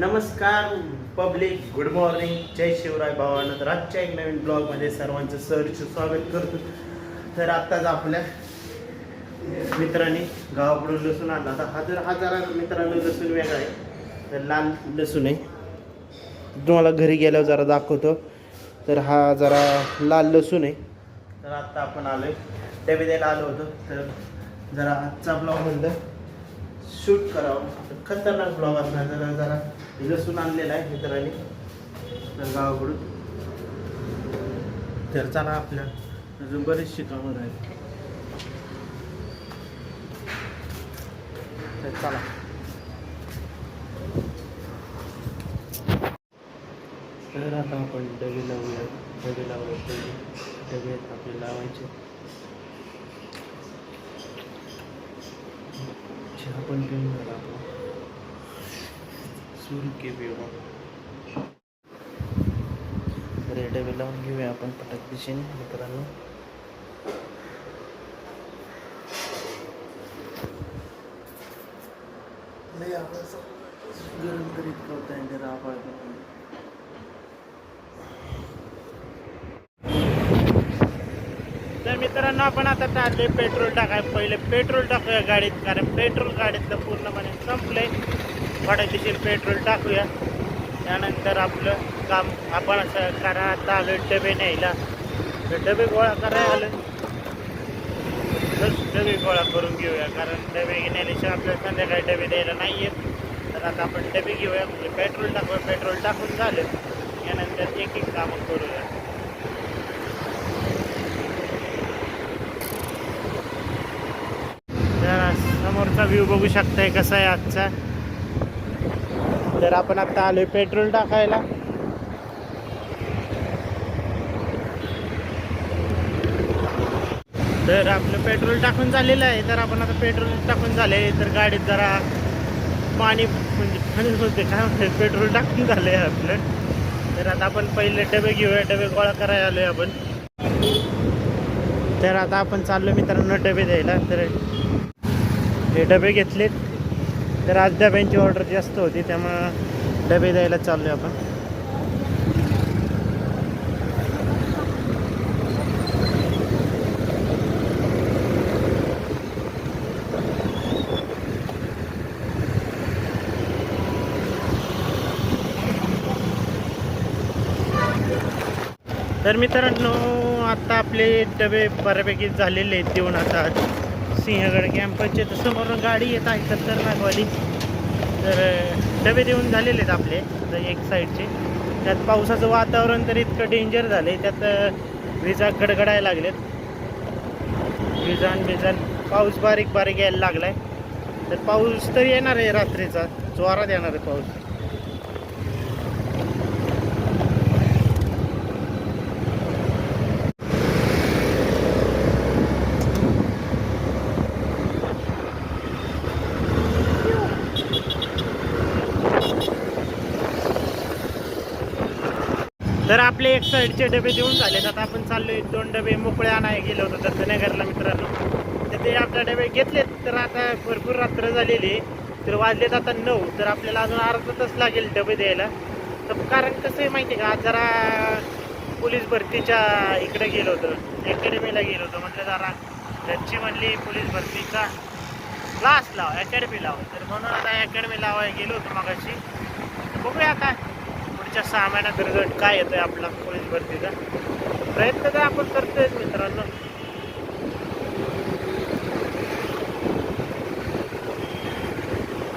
नमस्कार public good morning जय शिवराय भावानं. तर आजच्या एक नवीन ब्लॉगमध्ये सर्वांचं सहर्ष स्वागत करतो. तर आत्ताच आपल्या मित्रांनी गावाकडून लसूण आणला आता हजार हजारा मित्रांनो लसूण वेगळा आहे. तर लाल लसूण आहे. तुम्हाला घरी गेल्यावर जरा दाखवतो. तर हा जरा लाल लसूण आहे. तर आत्ता आपण आलो आहे डबे द्यायला आलो होतो. तर जरा आजचा ब्लॉग म्हणलं शूट करावं. खतरनाक ब्लॉग असणार. जरा जरा लसूण आणलेला आहे मित्रांनी. तर गावाकडून. तर चला आपल्या अजून बरेचशी कामं राहील. तर चला. तर आता आपण डबे लावूया. डबे लावले डबे आपले लावायचे. पण घेऊन झाला आपला. के हे डबे लावून घेऊया आपण पटक दिशेने मित्रांनो. आवाज गरम करीत कळत आहे जरा आवाज तर मित्रांनो आपण आता चालले पेट्रोल टाकाय. पहिले पेट्रोल टाकूया गाडीत कारण पेट्रोल गाडीतलं पूर्णपणे संपले वाटायची पेट्रोल टाकूया. त्यानंतर आपलं काम आपण असं करा आता आलो डबे न्यायला. तर डबे गोळा करायला आलं डबे गोळा करून घेऊया कारण डबे घेण्याशिवाय आपल्याला संध्याकाळी डबे द्यायला नाही आहेत तर आता आपण डबे घेऊया म्हणजे पेट्रोल टाकूया पेट्रोल टाकून झालं. यानंतर एक एक कामं करूया तर आजचा व्ह्यू बघू शकताय कसा आहे आजचा. तर आपण आता आलोय पेट्रोल टाकायला. तर आपलं पेट्रोल टाकून झालेलं आहे. तर आपण आता पेट्रोल टाकून झाले तर गाडीत जरा पाणी म्हणजे पाणी होते. काय म्हणते पेट्रोल टाकून झालंय आपलं. तर आता आपण पहिले डबे घेऊया. डबे गोळा करायला आलोय आपण. तर आता आपण चाललो मित्रांनो डबे द्यायला. तर हे डबे घेतलेत. तर आज डब्यांची ऑर्डर जास्त होती त्यामुळं डबे द्यायला चाललो आपण. तर मित्रांनो आता आपले डबे बऱ्यापैकी झालेले आहेत देऊन आता. सिंहगड कॅम्पसचे तर समोरून गाडी येत आहे खतरनाकवाली. तर डबे देऊन झालेले आहेत आपले तर एक साईडचे. त्यात पावसाचं वातावरण तर इतकं डेंजर झालं आहे त्यात विजा गडगडायला लागलेत. विजान बिजान पाऊस बारीक बारीक यायला लागला आहे तर पाऊस तर येणार आहे रात्रीचा. जोरात येणार आहे पाऊस. तर आपले एक साईडचे डबे देऊन झाले आता आपण चाललो एक दोन डबे मोकळे आणाय गेलो होतो दत्तनगरला मित्रांनो. तर ते आपले डबे घेतलेत. तर आता भरपूर रात्र झालेली तर वाजलेत आता नऊ. तर आपल्याला अजून अर्धा तास लागेल डबे द्यायला. तर कारण कसं आहे माहिती आहे का? आज जरा पोलीस भरतीच्या इकडे गेलो होतो. अकॅडमीला गेलो होतो. म्हटलं जरा घरची म्हणली पोलीस भरतीचा क्लास लाव अकॅडमी लाव तर म्हणून आता अकॅडमी लावायला गेलो होतो मागाशी. बघूया आता. पुढच्या सहा महिन्यात रिझल्ट काय येतोय आपला पोलीस भरतीचा? प्रयत्न तर आपण करतोय मित्रांनो.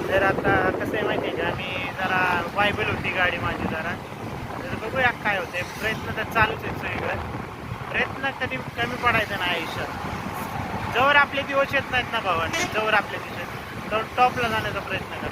तर आता कसं आहे माहिती आहे का? मी जरा बायबल होती गाडी माझी जरा. तर बघूया काय होते प्रयत्न तर चालूच आहेत सगळीकडे. प्रयत्न कधी कमी पडायचा नाही आयुष्यात. जवळ आपले दिवस येत नाहीत ना भावाने. जवळ आपले दिवस तर टॉपला जाण्याचा प्रयत्न करा.